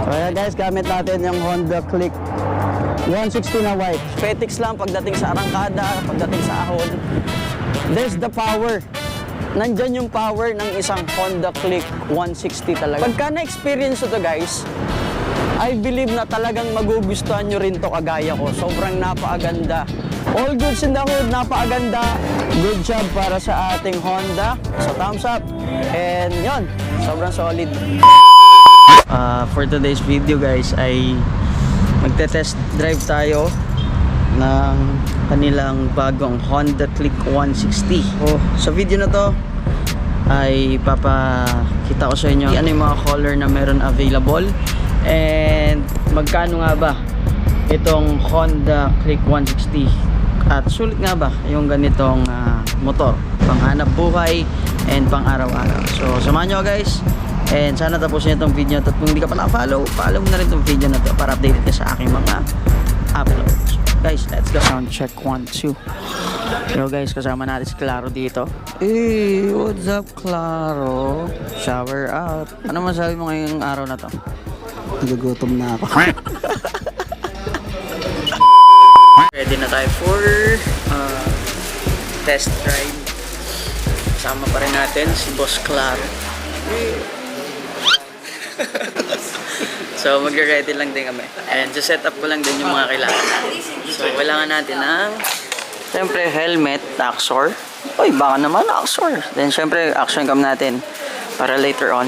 Kaya guys, gamit natin yung Honda Click 160 na white. Petix lang pagdating sa arangkada, pagdating sa ahon. There's the power. Nandyan yung power ng isang Honda Click 160 talaga. Pagka na-experience ito guys, I believe na talagang magugustuhan nyo rin to kagaya ko. Sobrang napakaganda. All goods in the hood, napakaganda. Good job para sa ating Honda. So thumbs up. And yon, sobrang solid. Uh, for today's video guys ay magte-test drive tayo ng kanilang bagong Honda Click 160. Oh, sa video na to ay papakita ko sa inyo ano yung mga color na meron available. And magkano nga ba itong Honda Click 160 at sulit nga ba yung ganitong ah, motor? Pang hanap buhay and pang araw-araw. So samahan nyo guys and sana tapusin itong video at kung hindi ka pa na-follow follow mo na rin itong video na to para updated ka sa aking mga uploads guys let's go sound check 1, 2 Yo guys, kasama natin si Claro dito. Hey, what's up Claro? Shower out. Ano masabi mo ngayong araw na to? Nagugutom na ako. Ready na tayo for uh, test drive. Kasama pa rin natin si Boss Claro. So magre-ready lang din kami. And just set up ko lang din yung mga kailangan natin. So kailangan natin ng Siyempre, helmet, Axor. Uy, baka naman Axor. Then, siyempre, action cam natin para later on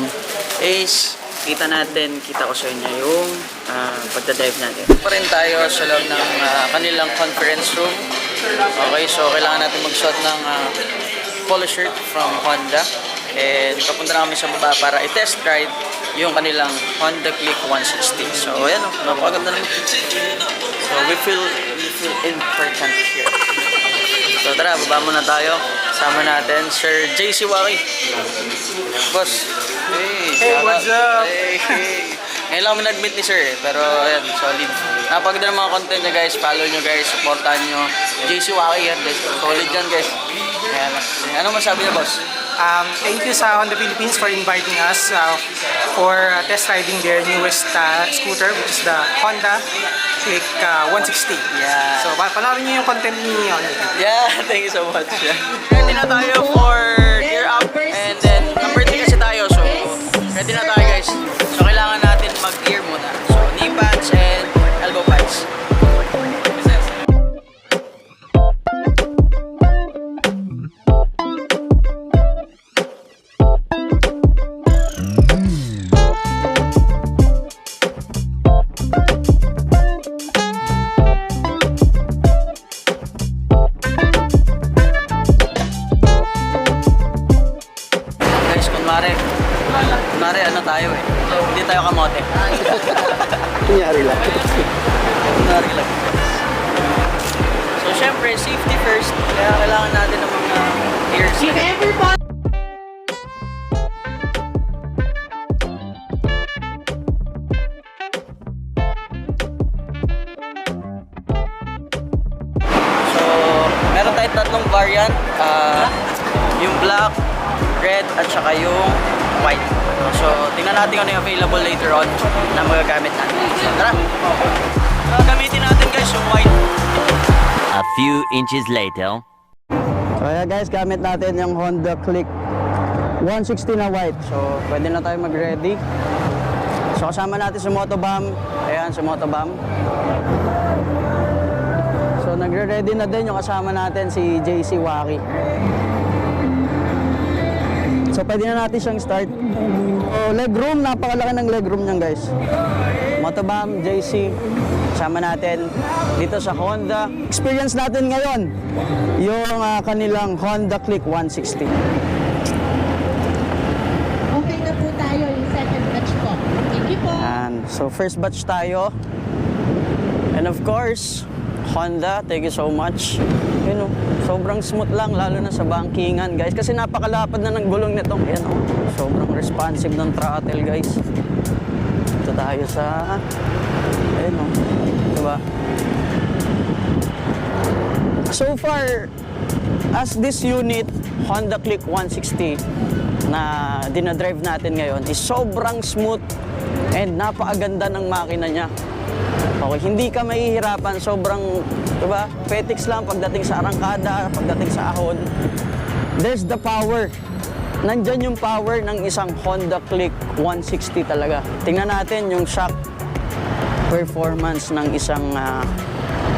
is kita natin, kita ko sa inyo yung uh, pagdadive natin. Pa rin tayo sa loob ng ah, kanilang conference room. Okay, so kailangan natin magsuot ng ah, polo shirt from Honda. And papunta na kami sa baba para i-test ride yung kanilang Honda Click 160. So, ayan o, napakaganda ng So, we feel, we feel important here. So tara, baba muna tayo. Sama natin, Sir JC Waki. Boss. Hey, Hey, what's up? Hey, hey. Ngayon lang kami nag-meet ni Sir eh. Pero ayan, solid. Napaganda ng mga content niya guys. Follow nyo guys. Supportan nyo. JC Waki yan guys. Solid yan guys. Ayan. Ano masabi niya boss? Um, thank you sa Honda Philippines for inviting us uh, for uh, test riding their newest uh, scooter which is the Honda Click uh, 160. Yeah. So, pa panoorin niyo yung content ni Honda. Yeah, thank you so much. Yeah. Ready na tayo for gear up and then number 3 kasi tayo so ready na tayo guys. Tatlong variant. Ah, yung black, red, at saka yung white. So, tingnan natin kung ano yung available later on na magagamit natin. So, tara! Uh, gamitin natin guys yung white. A few inches later. So, ayan guys, gamit natin yung Honda Click 160 na white. So, pwede na tayo mag-ready. So, kasama natin si Motobam. Ayan, si Motobam. Nagre-ready na din yung kasama natin si JC Waki. So, pwede na natin siyang start. So, legroom, napakalaki ng legroom niyan guys. Motobam, JC, kasama natin dito sa Honda. Experience natin ngayon yung ah, kanilang Honda Click 160. Okay na po tayo yung second batch po. Thank you po. And so first batch tayo. And of course, Honda, thank you so much. You know, sobrang smooth lang, lalo na sa bankingan, guys. Kasi napakalapad na ng gulong nito. Ayan, oh. Sobrang responsive ng throttle, guys. Ito tayo sa... Ayan, oh. Diba? So far, as this unit, Honda Click 160 na dinadrive natin ngayon is sobrang smooth And napakaganda ng makina niya. Okay, hindi ka mahihirapan. Sobrang, di ba? Petix lang pagdating sa arangkada, pagdating sa ahon. There's the power. Nandyan yung power ng isang Honda Click 160 talaga. Tingnan natin yung shock performance ng isang ah,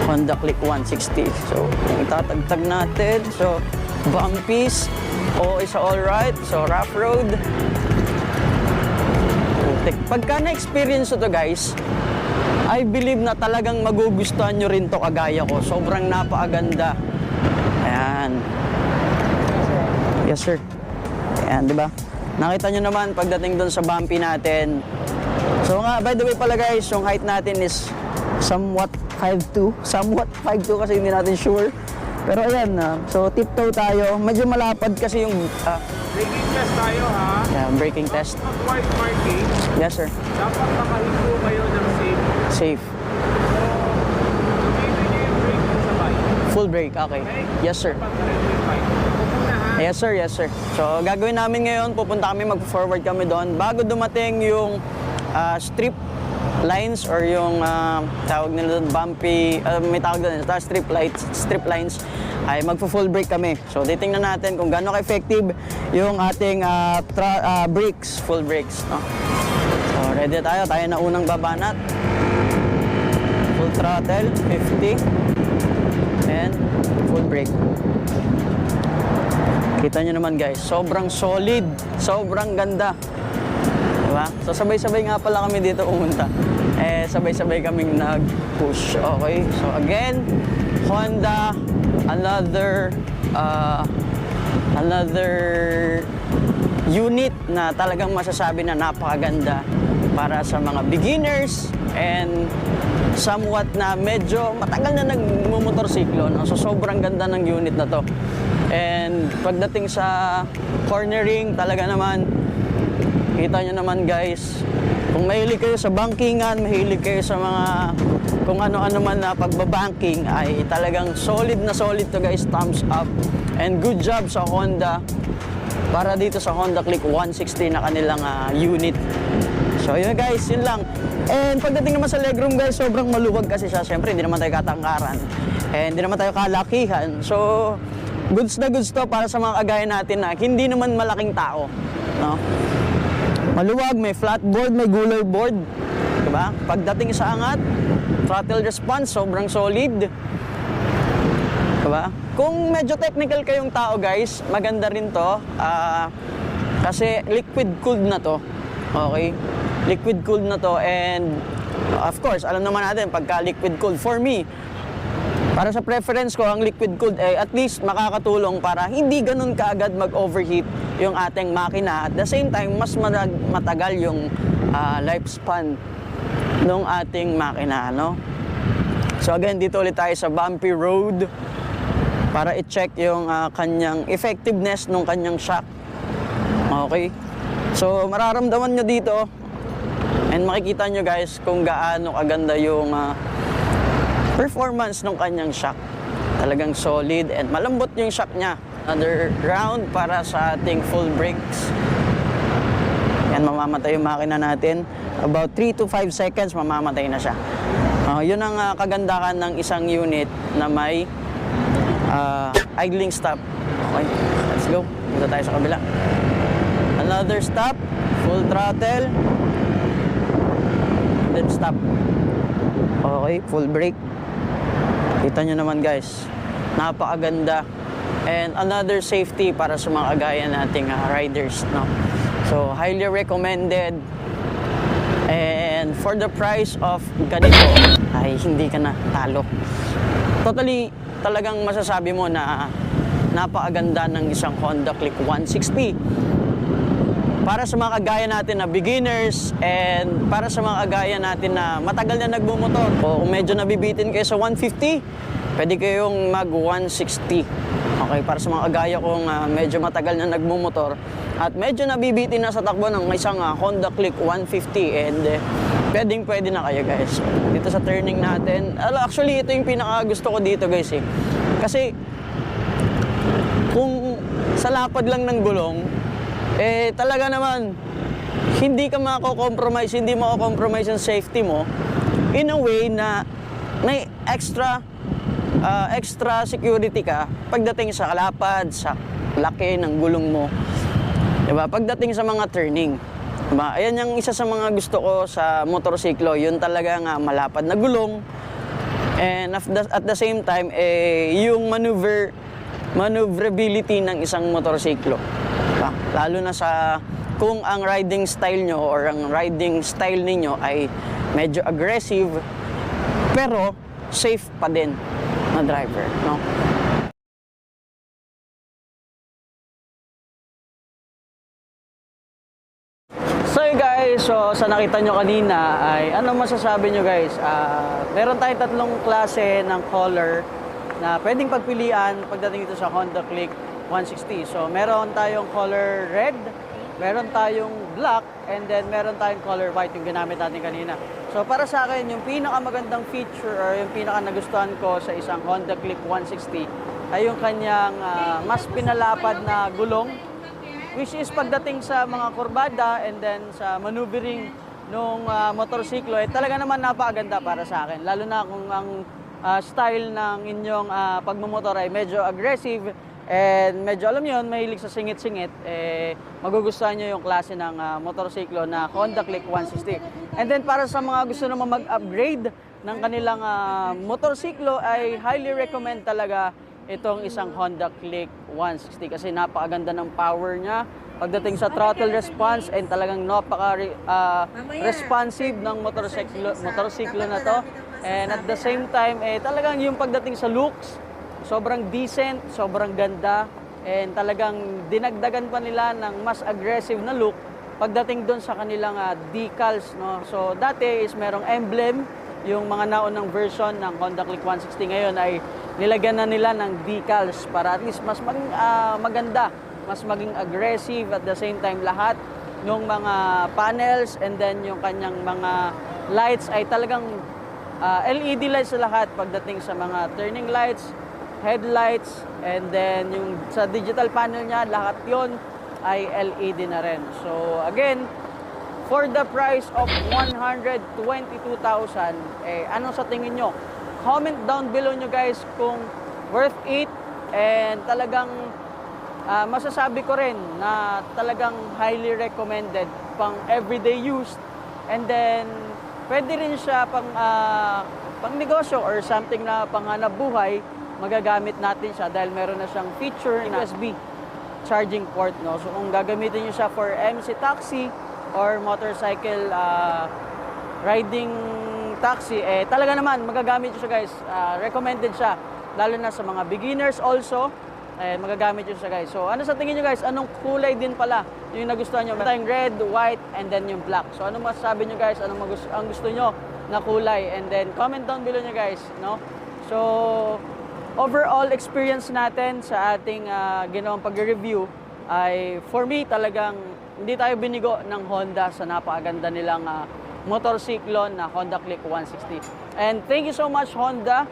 Honda Click 160. So, itatagtag natin. So, bumpies. O, is alright. So, rough road. Pagka na-experience ko to guys, I believe na talagang magugustuhan nyo rin to kagaya ko. Sobrang napakaganda. Ayan. Yes, sir. Ayan, di ba? Nakita nyo naman pagdating doon sa bumpy natin. So nga, by the way pala guys, yung height natin is somewhat 5'2". Somewhat 5'2 kasi hindi natin sure. Pero ayan, ah, so tiptoe tayo. Medyo malapad kasi yung ah, Breaking test tayo ha. yeah, braking test. Pag white marking, Yes, sir. dapat nakahinto kayo safe. Full brake, okay. Yes, sir. Yes sir, yes sir. So gagawin namin ngayon, pupunta kami, mag-forward kami doon. Bago dumating yung ah, strip lines or yung ah, tawag nila doon, bumpy, ah, may tawag doon, strip lights, strip lines, ay magpo-full brake kami. So titingnan natin kung gaano ka-effective yung ating ah, tra- ah, brakes, full brakes. No? So ready tayo, tayo na unang babanat. Full throttle, 50. And full brake. Kita nyo naman guys, sobrang solid, sobrang ganda. Diba? So sabay-sabay nga pala kami dito pumunta. Eh, sabay-sabay kaming nag-push. Okay, so again, Honda, another, uh, another unit na talagang masasabi na napakaganda para sa mga beginners and somewhat na medyo matagal na nagmumotorsiklo. No? So sobrang ganda ng unit na to. And pagdating sa cornering, talaga naman, kita nyo naman guys, kung mahilig kayo sa bankingan, mahilig kayo sa mga kung ano-ano man na pagbabanking, ay talagang solid na solid to guys, thumbs up. And good job sa Honda para dito sa Honda Click 160 na kanilang ah, unit. So yun guys, yun lang. And pagdating naman sa legroom guys, sobrang maluwag kasi siya. Siyempre, hindi naman tayo katangkaran. And hindi naman tayo kalakihan. So, goods na goods to para sa mga kagaya natin na hindi naman malaking tao. No? Maluwag, may flat board, may gular board. Diba? Pagdating sa angat, throttle response, sobrang solid. Diba? Kung medyo technical kayong tao guys, maganda rin to. Ah, kasi liquid cooled na to. Okay? Liquid cooled na to and of course, alam naman natin pagka liquid cooled for me, para sa preference ko, ang liquid cooled ay at least makakatulong para hindi ganun kaagad mag-overheat yung ating makina. At the same time, mas matag- matagal yung ah, lifespan ng ating makina. No? So again, dito ulit tayo sa bumpy road para i-check yung ah, kanyang effectiveness ng kanyang shock. Okay? So mararamdaman nyo dito and makikita nyo guys kung gaano kaganda yung ah, performance ng kanyang shock. Talagang solid and malambot yung shock niya. Another round para sa ating full brakes. Yan, mamamatay yung makina natin. About 3 to 5 seconds, mamamatay na siya. Ah, yun ang ah, kagandahan ng isang unit na may ah, idling stop. Okay, let's go. Punta tayo sa kabila. Another stop, full throttle. Then stop. Okay, full brake. Kita nyo naman guys, napakaganda. And another safety para sa mga kagaya nating ah, riders. No? So, highly recommended. And for the price of ganito, ay hindi ka na talo. Totally, talagang masasabi mo na napakaganda ng isang Honda Click 160 para sa mga kagaya natin na beginners and para sa mga kagaya natin na matagal na nagbumotor o kung medyo nabibitin kayo sa 150, pwede kayong mag 160. Okay, para sa mga kagaya kong ah, medyo matagal na nagmumotor at medyo nabibitin na sa takbo ng isang ah, Honda Click 150 and eh, pwedeng pwede na kayo guys. Dito sa turning natin, actually ito yung pinaka gusto ko dito guys eh. Kasi kung sa lapad lang ng gulong, eh talaga naman hindi ka mako-compromise, hindi mo compromise ang safety mo in a way na may extra ah, extra security ka pagdating sa kalapad, sa laki ng gulong mo. 'Di ba? Pagdating sa mga turning. 'Di ba? Ayan yung isa sa mga gusto ko sa motorsiklo, yun talaga nga malapad na gulong. And at the, at the same time, eh, yung maneuver, maneuverability ng isang motorsiklo. Diba? Lalo na sa kung ang riding style nyo or ang riding style ninyo ay medyo aggressive, pero safe pa din na driver. No? So guys, so sa nakita nyo kanina ay ano masasabi nyo guys? Ah, meron tayong tatlong klase ng color na pwedeng pagpilian pagdating dito sa Honda Click 160. So meron tayong color red, meron tayong black, and then meron tayong color white yung ginamit natin kanina. So para sa akin, yung pinakamagandang feature or yung pinaka nagustuhan ko sa isang Honda Click 160 ay yung kanyang ah, mas pinalapad na gulong which is pagdating sa mga kurbada and then sa maneuvering nung ah, motorsiklo, eh, talaga naman napakaganda para sa akin. Lalo na kung ang ah, style ng inyong ah, pagmumotor ay medyo aggressive and medyo alam nyo, mahilig sa singit-singit, eh, magugustuhan nyo yung klase ng ah, motorsiklo na Honda Click 160. And then para sa mga gusto naman mag-upgrade ng kanilang ah, motorsiklo, ay highly recommend talaga itong isang Honda Click 160 kasi napakaganda ng power niya. Pagdating sa throttle response and talagang napaka ah, responsive ng motorsiklo motorsiklo na to. and at the same time eh talagang yung pagdating sa looks sobrang decent sobrang ganda and talagang dinagdagan pa nila ng mas aggressive na look pagdating doon sa kanilang ah, decals no? So dati is merong emblem yung mga naunang version ng Honda Click 160 ngayon ay nilagyan na nila ng decals para at least mas maging ah, maganda, mas maging aggressive at the same time lahat ng mga panels and then yung kanyang mga lights ay talagang ah, LED lights sa lahat pagdating sa mga turning lights, headlights, and then yung sa digital panel niya, lahat yon ay LED na rin. So again, for the price of 122,000, eh, ano sa tingin nyo? Comment down below nyo guys kung worth it and talagang ah, masasabi ko rin na talagang highly recommended pang everyday use and then pwede rin siya pang ah, pang negosyo or something na panghanap buhay magagamit natin siya dahil meron na siyang feature na USB charging port no? So kung gagamitin niyo siya for MC taxi or motorcycle ah, riding taxi eh talaga naman magagamit niyo siya guys. Ah, recommended siya lalo na sa mga beginners also eh, magagamit niyo siya guys. So ano sa tingin niyo guys? Anong kulay din pala yung nagustuhan niyo? Tayong red white and then yung black. So ano masasabi niyo guys? Anong ang gusto niyo na kulay? And then comment down below niyo guys no? So overall experience natin sa ating ah, ginawang pag-review ay for me talagang hindi tayo binigo ng Honda sa napakaganda nilang ah, motorsiklo na Honda Click 160. And thank you so much Honda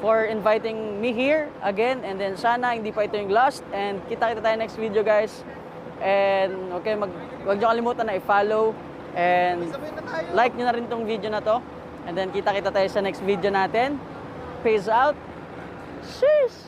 for inviting me here again and then sana hindi pa ito yung last and kita-kita tayo next video guys. And okay, mag wag niyo kalimutan na i-follow and like niyo na rin tong video na to. And then kita-kita tayo sa next video natin. Peace out. Tschüss.